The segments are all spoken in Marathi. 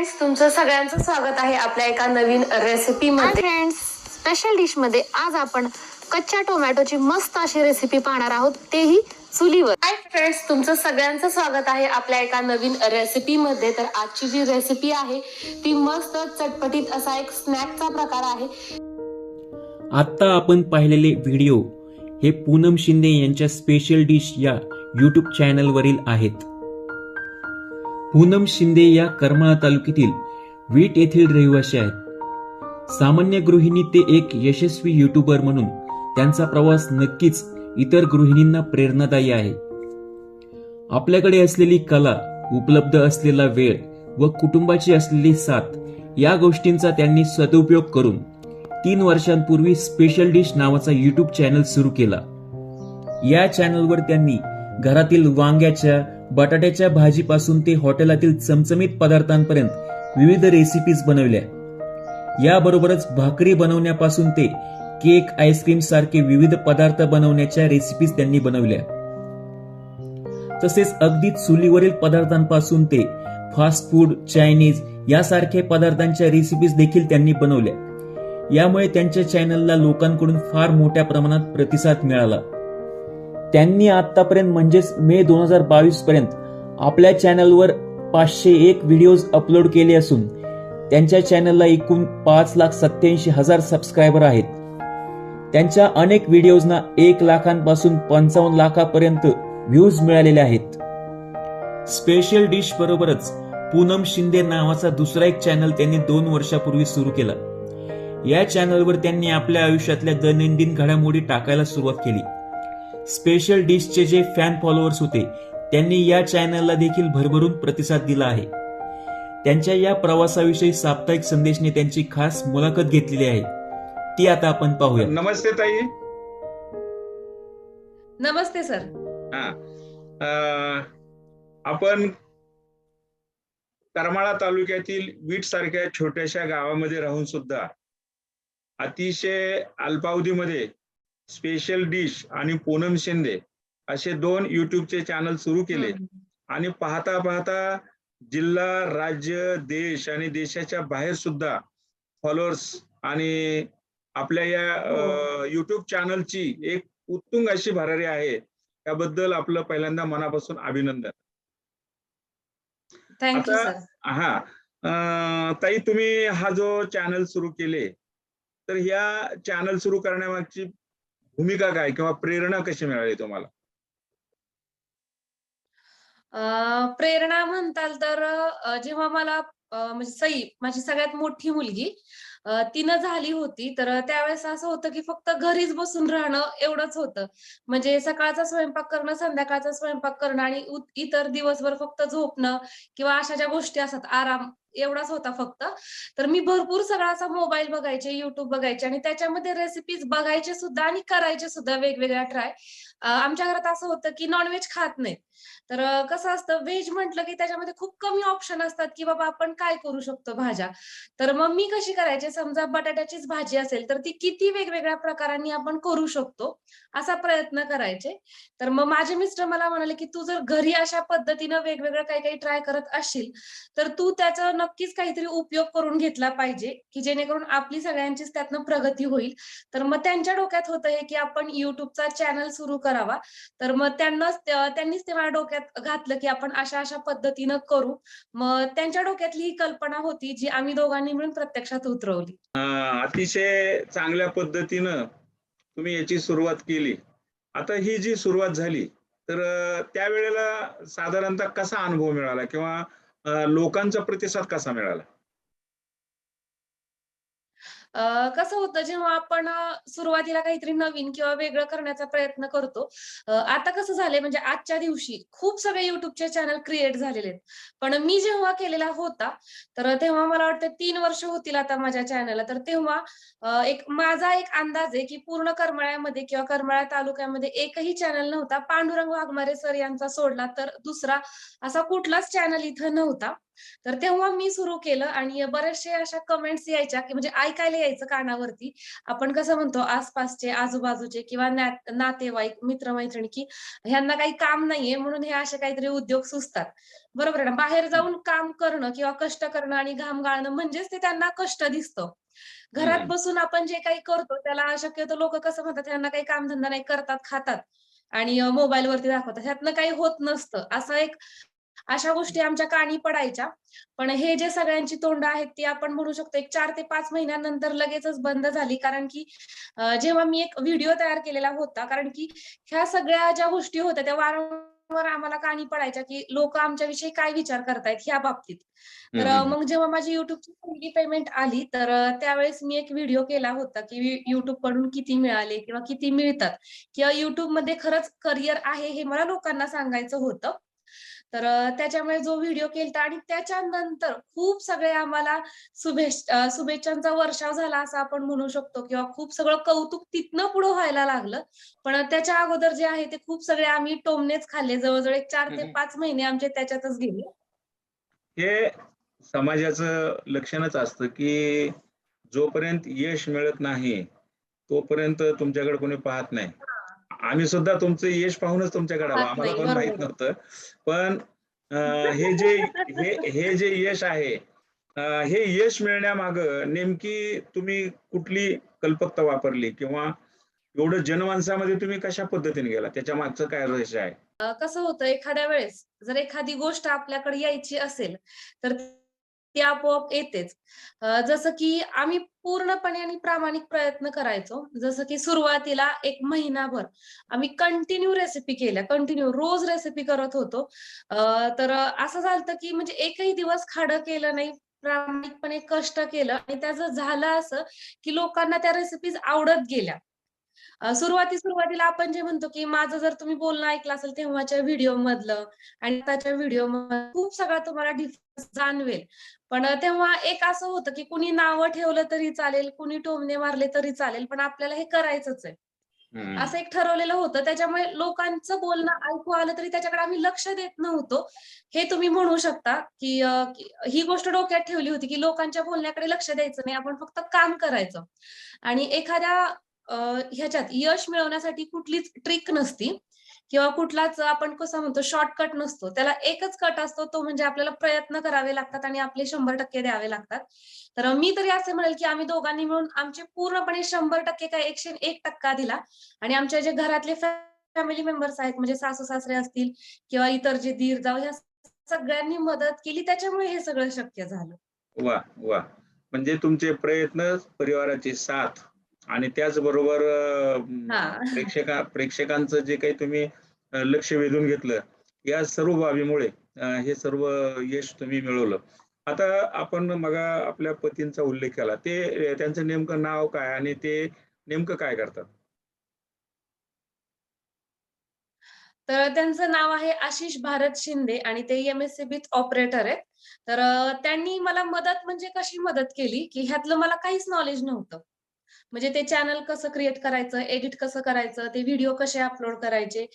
फ्रेंड्स तुमचं सगळ्यांचं स्वागत आहे आपल्या एका नवीन रेसिपी मध्ये. फ्रेंड्स स्पेशल डिशमध्ये आज आपण कच्च्या टोमॅटोची मस्त अशी रेसिपी पाहणार आहोत तेही चुलीवर. हाय फ्रेंड्स तुमचं सगळ्यांचं स्वागत आहे आपल्या एका नवीन रेसिपी मध्ये. तर आजची जी रेसिपी आहे ती मस्त चटपटीत असा एक स्नॅकचा प्रकार आहे. आत्ता आपण पाहिलेले व्हिडिओ हे पूनम शिंदे यांच्या स्पेशल डिश या यूट्यूब चॅनलवरील आहेत. पूनम शिंदे या करमाळा तालुक्यातील वीट येथील रहिवासी आहेत. सामान्य गृहिणी ते एक यशस्वी युट्यूबर म्हणून त्यांचा प्रवास नक्कीच इतर गृहिणींना प्रेरणादायी आहे. आपल्याकडे असलेली कला उपलब्ध असलेला वेळ व कुटुंबाची असलेली साथ या गोष्टींचा त्यांनी सदुपयोग करून तीन वर्षांपूर्वी स्पेशल डिश नावाचा युट्यूब चॅनल सुरू केला. या चॅनलवर त्यांनी घरातील वांग्याच्या बटाट्याच्या भाजीपासून ते हॉटेलातील चमचमीत पदार्थांपर्यंत विविध रेसिपीज बनवल्या. याबरोबरच भाकरी बनवण्यापासून ते केक आईस्क्रीम सारखे विविध पदार्थ बनवण्याच्या रेसिपीज त्यांनी बनवल्या. तसेच अगदी चुलीवरील पदार्थांपासून ते फास्ट फूड चायनीज यासारख्या पदार्थांच्या रेसिपीज देखील त्यांनी बनवल्या. यामुळे त्यांच्या चॅनलला लोकांकडून फार मोठ्या प्रमाणात प्रतिसाद मिळाला. त्यांनी आतापर्यंत म्हणजेच मे दोन हजार बावीस पर्यंत आपल्या चॅनलवर पाचशे एक व्हिडिओज अपलोड केले असून त्यांच्या चॅनलला एकूण पाच लाख सत्याऐंशी हजार सबस्क्रायबर आहेत. त्यांच्या अनेक व्हिडिओजना एक लाखांपासून पंचावन्न लाखापर्यंत व्ह्यूज मिळालेले आहेत. स्पेशल डिश बरोबरच पूनम शिंदे नावाचा दुसरा एक चॅनल त्यांनी दोन वर्षापूर्वी सुरू केला. या चॅनलवर त्यांनी आपल्या आयुष्यातल्या दैनंदिन घडामोडी टाकायला सुरुवात केली. स्पेशल डिशचे जे फॅन फॉलोअर्स होते त्यांनी या चॅनलला देखील भरभरून प्रतिसाद दिला आहे. त्यांच्या या प्रवासाविषयी साप्ताहिक संदेशने त्यांची खास मुलाखत घेतलेली आहे. ती आता आपण पाहूया. नमस्ते ताई. नमस्ते सर. हा. आपण करमाळा तालुक्यातील वीट सारख्या छोट्याशा गावामध्ये राहून सुद्धा अतिशय अल्पावधीमध्ये स्पेशल डिश आणि पूनम शिंदे असे दोन युट्यूबचे चॅनल सुरू केले. आणि पाहता पाहता जिल्हा राज्य देश आणि देशाच्या बाहेर सुद्धा फॉलोअर्स आणि आपल्या या युट्यूब चॅनलची एक उत्तुंग अशी भरारी आहे. त्याबद्दल आपलं पहिल्यांदा मनापासून अभिनंदन. आता- हा ताई तुम्ही हा जो चॅनल सुरू केले तर ह्या चॅनल सुरू करण्यामागची भूमिका काय किंवा प्रेरणा कशी मिळाली तुम्हाला? प्रेरणा म्हणताल तर जेव्हा मला म्हणजे सई माझी सगळ्यात मोठी मुलगी तिनं झाली होती तर त्यावेळेस असं होतं की फक्त घरीच बसून राहणं एवढंच होतं. म्हणजे सकाळचा स्वयंपाक करणं संध्याकाळचा स्वयंपाक करणं आणि इतर दिवसभर फक्त झोपणं किंवा अशा ज्या गोष्टी असतात आराम एवढाच होता फक्त. तर मी भरपूर सगळा असा मोबाईल बघायचे युट्यूब बघायचे आणि त्याच्यामध्ये रेसिपीज बघायचे सुद्धा आणि करायचे सुद्धा वेगवेगळ्या ट्राय आमच्या घरात असं होतं की नॉनव्हेज खात नाहीत. तर कसं असतं व्हेज म्हटलं की त्याच्यामध्ये खूप कमी ऑप्शन असतात की बाबा आपण काय करू शकतो भाज्या. तर मग मी कशी करायचे समजा बटाट्याचीच भाजी असेल तर ती किती वेगवेगळ्या प्रकारांनी आपण करू शकतो असा प्रयत्न करायचे. तर मग माझे मिस्टर मला म्हणाले की तू जर घरी अशा पद्धतीनं वेगवेगळं काही काही ट्राय करत असशील तर तू त्याचा नक्कीच काहीतरी उपयोग करून घेतला पाहिजे की जेणेकरून आपली सगळ्यांचीच त्यातनं प्रगती होईल. तर मग त्यांच्या डोक्यात होतं हे की आपण युट्यूबचा चॅनल सुरू करावा. तर मग त्यांनाच त्यांनीच ते माझ्या डोक्यात घातलं की आपण अशा अशा पद्धतीनं करू. मग त्यांच्या डोक्यातली ही कल्पना होती जी आम्ही दोघांनी मिळून प्रत्यक्षात उतरवली. अतिशय चांगल्या पद्धतीनं तुम्ही याची सुरुवात केली. आता ही जी सुरुवात झाली तर त्यावेळेला साधारणतः कसा अनुभव मिळाला? किंवा लोकांचा प्रतिसाद कसा मिळाला? कसं होतं जेव्हा आपण सुरुवातीला काहीतरी नवीन किंवा वेगळं करण्याचा प्रयत्न करतो आता कसं झालंय म्हणजे आजच्या दिवशी खूप सगळे युट्यूबचे चॅनल क्रिएट झालेले आहेत. पण मी जेव्हा केलेला होता तर तेव्हा मला वाटतं तीन वर्ष होतील आता माझ्या चॅनलला तर तेव्हा एक माझा एक अंदाज आहे की पूर्ण करमाळ्यामध्ये किंवा करमाळ्या तालुक्यामध्ये एकही चॅनल नव्हता. पांडुरंग वाघमारे सर यांचा सोडला तर दुसरा असा कुठलाच चॅनल इथं नव्हता. तर तेव्हा मी सुरू केलं आणि बरेचसे अशा कमेंट्स यायच्या की म्हणजे ऐकायला यायचं कानावरती. आपण कसं म्हणतो आसपासचे आजूबाजूचे किंवा नात- नातेवाईक मित्रमैत्रिणी की ह्यांना काही काम नाहीये म्हणून हे असे काहीतरी उद्योग सुचतात. बरोबर आहे ना? बाहेर जाऊन काम करणं किंवा कष्ट करणं आणि घाम गाळणं म्हणजेच ते त्यांना कष्ट दिसतं. घरात. बसून आपण जे काही करतो त्याला शक्यतो लोक कसं म्हणतात ह्यांना काही कामधंदा नाही करतात खातात आणि मोबाईल वरती दाखवतात. ह्यातनं काही होत नसतं. असं एक अशा गोष्टी आमच्या कानी पडायच्या. पण हे जे सगळ्यांची तोंड आहेत ती आपण म्हणू शकतो एक चार ते पाच महिन्यानंतर लगेचच बंद झाली. कारण की जेव्हा मी एक व्हिडिओ तयार केलेला होता कारण की ह्या सगळ्या ज्या गोष्टी होत्या त्या वारंवार आम्हाला कानी पडायच्या की लोक आमच्याविषयी काय विचार करतायत ह्या बाबतीत. तर मग जेव्हा माझी युट्यूबची पहिली पेमेंट आली तर त्यावेळेस मी एक व्हिडिओ केला होता की युट्यूबकडून किती मिळाले किंवा किती मिळतात. किंवा युट्यूबमध्ये खरंच करिअर आहे हे मला लोकांना सांगायचं होतं. तर त्याच्यामुळे जो व्हिडिओ केलता आणि त्याच्यानंतर खूप सगळे आम्हाला शुभेच्छांचा वर्षाव झाला असं आपण म्हणू शकतो किंवा खूप सगळं कौतुक तिथनं पुढे व्हायला लागलं. पण त्याच्या अगोदर जे आहे ते खूप सगळे आम्ही टोमनेच खाल्ले. जवळजवळ एक चार ते. पाच महिने आमचे त्याच्यातच गेले. हे समाजाचं लक्षणच असतं की जोपर्यंत यश मिळत नाही तोपर्यंत तुमच्याकडे कोणी पाहत नाही. आम्ही सुद्धा तुमचं यश पाहूनच तुमच्याकडे आलो आम्हाला पण माहीत. नव्हतं. पण हे जे हे हे जे यश आहे हे यश मिळण्यामाग नेमकी तुम्ही कुठली कल्पकता वापरली? किंवा एवढं जनमानसामध्ये तुम्ही कशा पद्धतीने गेला? त्याच्या मागचं काय रहस्य आहे? कसं होतं एखाद्या वेळेस जर एखादी गोष्ट आपल्याकडे यायची असेल तर ते आपोआप येतेच. जसं की आम्ही पूर्णपणे आणि प्रामाणिक प्रयत्न करायचो. जसं की सुरुवातीला एक महिनाभर आम्ही कंटिन्यू रेसिपी केल्या. कंटिन्यू रोज रेसिपी करत होतो. तर असं झालं की म्हणजे एकही दिवस खाडं केलं नाही. प्रामाणिकपणे कष्ट केलं आणि त्याचं झालं असं की लोकांना त्या रेसिपीज आवडत गेल्या. सुरुवाती सुरुवातीला आपण जे म्हणतो की माझं जर तुम्ही बोलणं ऐकलं असेल तेव्हाच्या व्हिडिओ मधलं आणि त्याच्या व्हिडिओ खूप सगळा तुम्हाला डिफरन्स जाणवेल. पण तेव्हा एक असं होतं की कुणी नावं ठेवलं तरी चालेल कुणी टोमणे मारले तरी चालेल पण आपल्याला हे करायचंच आहे. असं एक ठरवलेलं होतं. त्याच्यामुळे लोकांचं बोलणं ऐकू आलं तरी त्याच्याकडे आम्ही लक्ष देत नव्हतो. हे तुम्ही म्हणू शकता की ही गोष्ट डोक्यात ठेवली होती की लोकांच्या बोलण्याकडे लक्ष द्यायचं नाही. आपण फक्त काम करायचं. आणि एखाद्या ह्याच्यात यश मिळवण्यासाठी कुठलीच ट्रिक नसती. किंवा कुठलाच आपण कसं म्हणतो शॉर्टकट नसतो. त्याला एकच कट असतो तो म्हणजे आपल्याला प्रयत्न करावे लागतात आणि आपले शंभर टक्के द्यावे लागतात. तर मी तरी असे म्हणेल की आम्ही दोघांनी मिळून आमचे पूर्णपणे शंभर टक्के काय एकशे एक टक्का दिला. आणि आमच्या जे घरातले फॅमिली मेंबर्स आहेत म्हणजे सासू सासरे असतील किंवा इतर जे दीर जाऊ ह्या सगळ्यांनी मदत केली. त्याच्यामुळे हे सगळं शक्य झालं. वा वा. म्हणजे तुमचे प्रयत्न परिवाराची साथ आणि त्याचबरोबर अं. प्रेक्षका प्रेक्षकांचं जे काही तुम्ही अं, लक्ष वेधून घेतलं या सर्व बाबीमुळे अं, हे सर्व यश तुम्ही मिळवलं. आता आपण मग आपल्या पतींचा उल्लेख केला. ते त्यांचं नेमकं नाव काय आणि ते नेमकं काय करतात? तर त्यांचं नाव आहे आशिष भारत शिंदे आणि ते एमएससीबीत ऑपरेटर आहेत. तर अ, त्यांनी मला मदत म्हणजे कशी मदत केली? की ह्यातलं मला काहीच नॉलेज नव्हतं. म्हणजे ते चॅनल कसं क्रिएट करायचं एडिट कसं करायचं ते व्हिडिओ कसे अपलोड करायचे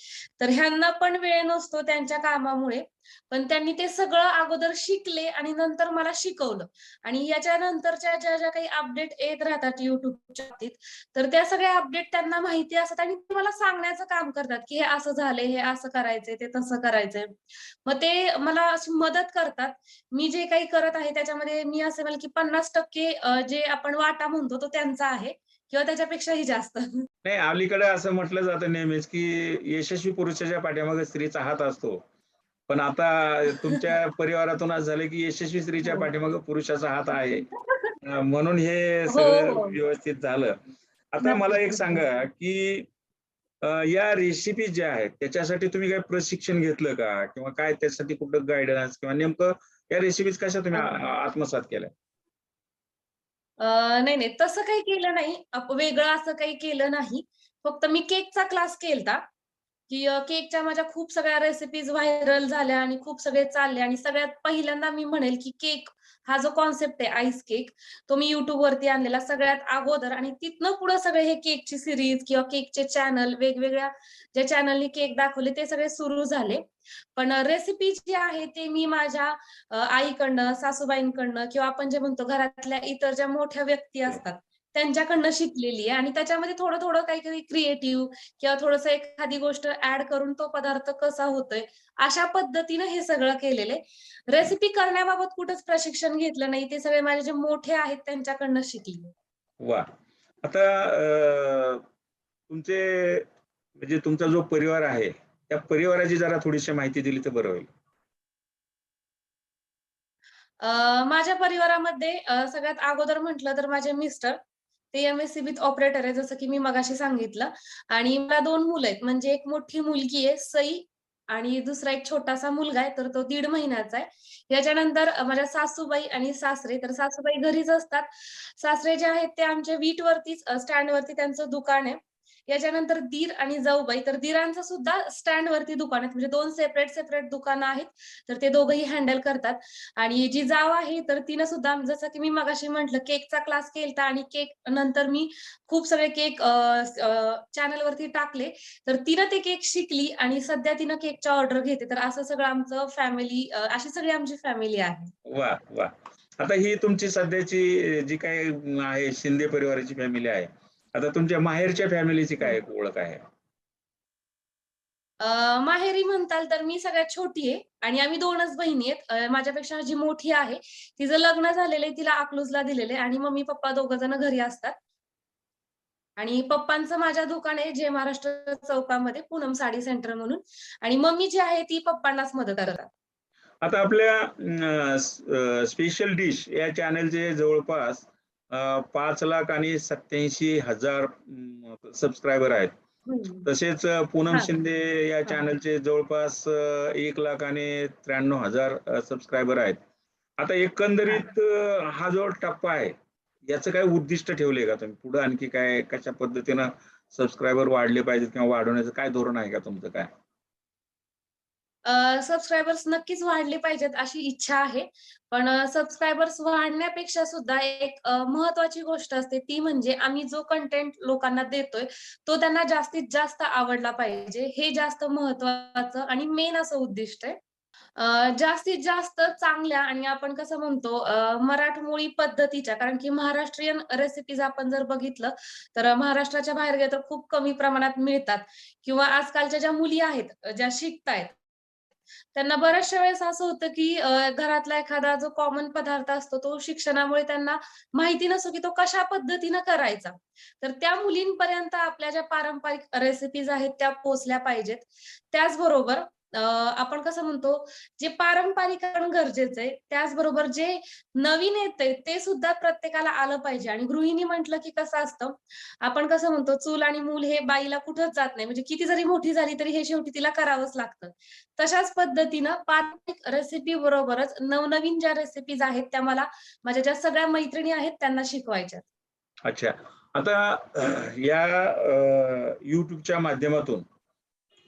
तर ह्यांना पण वेळ नसतो त्यांच्या कामामुळे. पण त्यांनी ते सगळं अगोदर शिकले आणि नंतर मला शिकवलं. आणि याच्या नंतरच्या ज्या ज्या काही अपडेट येत राहतात युट्यूबच्या बाबतीत तर त्या सगळ्या अपडेट त्यांना माहिती असतात आणि ते मला सांगण्याचं काम करतात की हे असं झालंय हे असं करायचंय ते तसं करायचंय. मग ते मला अशी मदत करतात. मी जे काही करत आहे त्याच्यामध्ये मी असे म्हणेल की पन्नास टक्के जे आपण वाटा म्हणतो तो त्यांचा आहे किंवा त्याच्यापेक्षाही जास्त. नाही अलीकडे असं म्हटलं जातं नेहमीच की यशस्वी पुरुषाच्या पाठीमागे स्त्रीचा हात असतो. पण आता तुमच्या परिवारातून असं झालं की यशस्वी स्त्रीच्या हो. पाठीमागे पुरुषाचा हात आहे. म्हणून हे हो, सगळं हो. व्यवस्थित झालं. आता मला एक सांगा की या रेसिपी ज्या आहेत त्याच्यासाठी तुम्ही काय प्रशिक्षण घेतलं का? किंवा काय त्यासाठी कुठं गायडन्स किंवा नेमकं या रेसिपीज कशा तुम्ही आत्मसात केल्या? नाही नाही. तसं काही केलं नाही. वेगळं असं काही केलं नाही. फक्त मी केकचा क्लास केलता. की केकच्या माझ्या खूप सगळ्या रेसिपीज व्हायरल झाल्या आणि खूप सगळे चालले. आणि सगळ्यात पहिल्यांदा मी म्हणेल की केक हा जो कॉन्सेप्ट आहे आईस केक तो मी युट्यूब वरती आणलेला सगळ्यात अगोदर. आणि तिथनं पुढे सगळे हे केकची सिरीज किंवा केकचे चॅनल वेगवेगळ्या ज्या चॅनलनी केक दाखवले ते सगळे सुरू झाले. पण रेसिपी जी आहे ते मी माझ्या आईकडनं सासूबाईंकडनं किंवा आपण जे म्हणतो घरातल्या इतर ज्या मोठ्या व्यक्ती असतात त्यांच्याकडनं शिकलेली आहे. आणि त्याच्यामध्ये थोडं थोडं काहीतरी क्रिएटिव्ह किंवा थोडंसं एखादी गोष्ट ऍड करून तो पदार्थ कसा होतोय अशा पद्धतीनं हे सगळं केलेलं आहे. रेसिपी करण्याबाबत कुठंच प्रशिक्षण घेतलं नाही. ते सगळे माझे जे मोठे आहेत त्यांच्याकडनं शिकले. वा. आता तुमचे म्हणजे तुमचा जो परिवार आहे त्या परिवाराची जरा थोडीशी माहिती दिली तर बरं होईल. माझ्या परिवारामध्ये सगळ्यात अगोदर म्हटलं तर माझे मिस्टर ते एम एस सीबीत ऑपरेटर आहे जसं की मी मगाशी सांगितलं. आणि मला दोन मुलं आहेत. म्हणजे एक मोठी मुलगी आहे सई आणि दुसरा एक छोटासा मुलगा आहे. तर तो दीड महिन्याचा आहे. याच्यानंतर माझ्या सासूबाई आणि सासरे. तर सासूबाई घरीच असतात. सासरे जे आहेत ते आमच्या वीटवरतीच स्टँड वरती त्यांचं दुकान आहे. याच्यानंतर दीर आणि जाऊबाई तर दीरांचं सुद्धा स्टँड वरती दुकान आहेत. म्हणजे दोन सेपरेट सेपरेट दुकानं आहेत. तर ते दोघंही हँडल करतात. आणि जी जाव आहे तर तिनं सुद्धा जसं की मी मगाशी म्हंटल केकचा क्लास केलता आणि केक नंतर मी खूप सगळे केक चॅनलवरती टाकले. तर तिनं ते केक शिकली आणि सध्या तिनं केकच्या ऑर्डर घेते. तर असं सगळं आमचं फॅमिली अशी सगळी आमची फॅमिली आहे. वा वा. आता ही तुमची सध्याची जी काही आहे शिंदे परिवाराची फॅमिली आहे. आता तुमच्या माहेरच्या फॅमिलीची काय ओळख आहे? अं, माहेरी म्हणताल तर मी सगळ्यात छोटी आहे आणि आम्ही दोनच बहिणी आहेत. अं, माझ्यापेक्षा जी मोठी आहे तिचं लग्न झालेलं आहे तिला अकलूजला दिलेलं आहे आणि मम्मी पप्पा दोघं जण घरी असतात. आणि पप्पांचं माझ्या दुकान आहे जे महाराष्ट्र चौकामध्ये पूनम साडी सेंटर म्हणून. आणि मम्मी जी आहे ती पप्पांनाच मदत करतात. आता आपल्या स्पेशल डिश या चॅनलचे जवळपास पाच लाख आणि सत्याऐंशी हजार सबस्क्रायबर आहेत. तसेच पूनम. शिंदे या. चॅनलचे जवळपास एक लाख आणि त्र्याण्णव हजार सबस्क्रायबर आहेत आता एकंदरीत हा जो टप्पा आहे याचं काय उद्दिष्ट ठेवले का तुम्ही पुढे आणखी काय कशा पद्धतीनं सबस्क्रायबर वाढले पाहिजेत किंवा वाढवण्याचं काय धोरण आहे का तुमचं काय सबस्क्रायबर्स नक्कीच वाढले पाहिजेत अशी इच्छा आहे. पण सबस्क्रायबर्स वाढण्यापेक्षा सुद्धा एक महत्वाची गोष्ट असते ती म्हणजे आम्ही जो कंटेंट लोकांना देतोय तो त्यांना जास्तीत जास्त आवडला पाहिजे. हे जास्त महत्वाचं आणि मेन असं उद्दिष्ट आहे. जास्तीत जास्त चांगल्या आणि आपण कसं म्हणतो मराठमोळी पद्धतीच्या कारण की महाराष्ट्रीयन रेसिपीज आपण जर बघितलं तर महाराष्ट्राच्या बाहेर गेलं तर खूप कमी प्रमाणात मिळतात. किंवा आजकालच्या ज्या मुली आहेत ज्या शिकतायत त्यांना बऱ्याचशा वेळेस असं होतं की घरातला एखादा जो कॉमन पदार्थ असतो तो शिक्षणामुळे त्यांना माहिती नसतो की तो कशा पद्धतीनं करायचा. तर त्या मुलींपर्यंत आपल्या ज्या पारंपरिक रेसिपीज आहेत त्या पोचल्या पाहिजेत. त्याचबरोबर आपण कसं म्हणतो जे पारंपरिकरण गरजेचं आहे त्याचबरोबर जे नवीन येतंय ते सुद्धा प्रत्येकाला आलं पाहिजे. आणि गृहिणी म्हटलं की कसं असतं आपण कसं म्हणतो चूल आणि मूल हे बाईला कुठंच जात नाही. म्हणजे किती जरी मोठी झाली तरी हे शेवटी तिला करावंच लागतं. तशाच पद्धतीनं पारंपरिक रेसिपी बरोबरच नवनवीन ज्या रेसिपीज आहेत त्या मला माझ्या ज्या सगळ्या मैत्रिणी आहेत त्यांना शिकवायच्या. अच्छा. आता या युट्यूबच्या माध्यमातून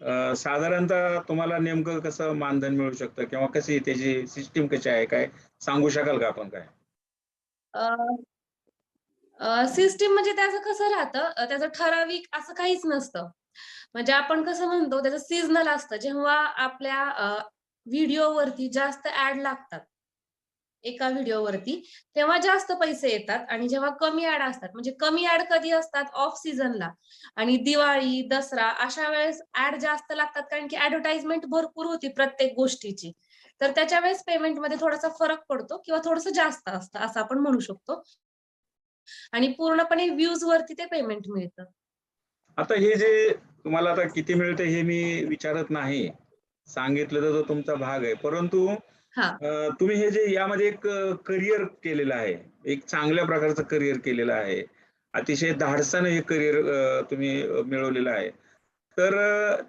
साधारणतः तुम्हाला नेमकं कसं मानधन मिळू शकतं? किंवा कशी त्याची सिस्टीम कशी आहे? काय सांगू शकाल का आपण काय? सिस्टीम म्हणजे त्याचं कसं राहतं? त्याचं ठराविक असं काहीच नसतं. म्हणजे आपण कसं म्हणतो त्याचं सीझनल असतं. जेव्हा आपल्या व्हिडिओवरती जास्त ऍड लागतात एका व्हिडिओवरती तेव्हा जास्त पैसे येतात आणि जेव्हा कमी ऍड असतात म्हणजे कमी ऍड कधी असतात? ऑफ सीझनला. आणि दिवाळी दसरा अशा वेळेस ऍड जास्त लागतात कारण की ऍडव्हर्टाइजमेंट भरपूर होती प्रत्येक गोष्टीची. तर त्याच्या वेळेस पेमेंटमध्ये थोडासा फरक पडतो किंवा थोडस जास्त असतं असं आपण म्हणू शकतो. आणि पूर्णपणे व्ह्यूज वरती ते पेमेंट मिळतं. आता हे जे तुम्हाला आता किती मिळतं हे मी विचारत नाही. सांगितलं तर तो तुमचा भाग आहे. परंतु हा. तुम्ही हे जे यामध्ये एक करिअर केलेलं आहे एक चांगल्या प्रकारचं करिअर केलेलं आहे अतिशय धाडसानं हे करिअर तुम्ही मिळवलेलं आहे. तर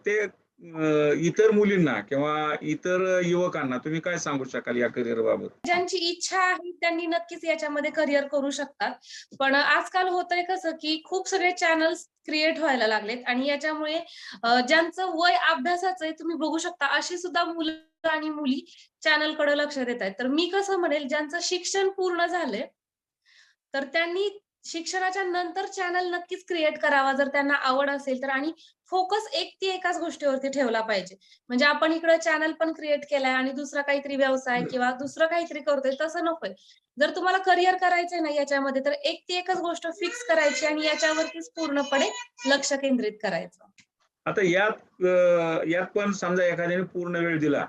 ते इतर मुलींना किंवा इतर युवकांना तुम्ही काय सांगू शकाल या करिअर बाबत? ज्यांची इच्छा आहे त्यांनी नक्कीच याच्यामध्ये करिअर करू शकतात. पण आजकाल होतंय कसं की खूप सगळे चॅनल्स क्रिएट व्हायला लागलेत आणि याच्यामुळे ज्यांचं वय अभ्यासाचं आहे तुम्ही बघू शकता अशी सुद्धा मुलं आणि मुली चॅनलकडे लक्ष देत आहेत. तर मी कसं म्हणेल ज्यांचं शिक्षण पूर्ण झालंय तर त्यांनी शिक्षणाच्या नंतर चॅनल नक्कीच क्रिएट करावा जर त्यांना आवड असेल तर. आणि फोकस एक ती एकाच गोष्टीवरती ठेवला पाहिजे. म्हणजे आपण इकडे चॅनल पण क्रिएट केलाय आणि दुसरा काहीतरी व्यवसाय किंवा दुसरं काहीतरी करतोय तसं नकोय. जर तुम्हाला करिअर करायचंय ना याच्यामध्ये तर एक ती एकच गोष्ट फिक्स करायची आणि याच्यावरतीच पूर्णपणे लक्ष केंद्रित करायचं. आता यात यात पण समजा एखाद्याने पूर्ण वेळ दिला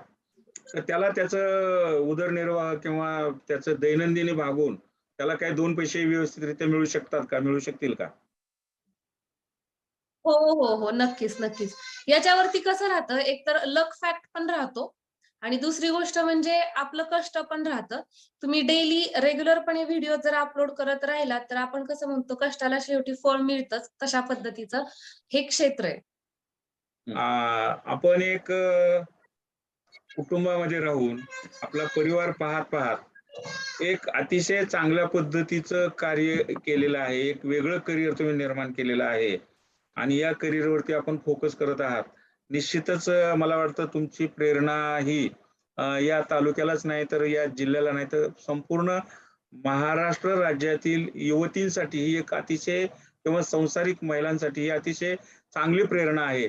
तर त्याला त्याचं उदरनिर्वाह किंवा त्याचं दैनंदिनी भागून त्याला काही दोन पैसे व्यवस्थितरित्या मिळू शकतात का? मिळू शकतील का? हो हो हो. नक्कीच नक्कीच. याच्यावरती कसं राहतं? एक तर लक फॅक्ट पण राहतो. आणि दुसरी गोष्ट म्हणजे आपलं कष्ट पण राहतं. तुम्ही डेली रेग्युलरपणे व्हिडिओ जर अपलोड करत राहिलात तर आपण कसं म्हणतो कष्टाला शेवटी फळ मिळतच तशा पद्धतीचं हे क्षेत्र आहे. आपण एक कुटुंबामध्ये राहून आपला परिवार पाहत पाहत एक अतिशय चांगल्या पद्धतीचं कार्य केलेलं आहे. एक वेगळं करिअर तुम्ही निर्माण केलेलं आहे. आणि या करिअरवरती आपण फोकस करत आहात. निश्चितच मला वाटतं तुमची प्रेरणा ही या तालुक्यालाच नाही तर या जिल्ह्याला नाही तर संपूर्ण महाराष्ट्र राज्यातील युवतींसाठी ही एक अतिशय किंवा संसारिक महिलांसाठी ही अतिशय चांगली प्रेरणा आहे.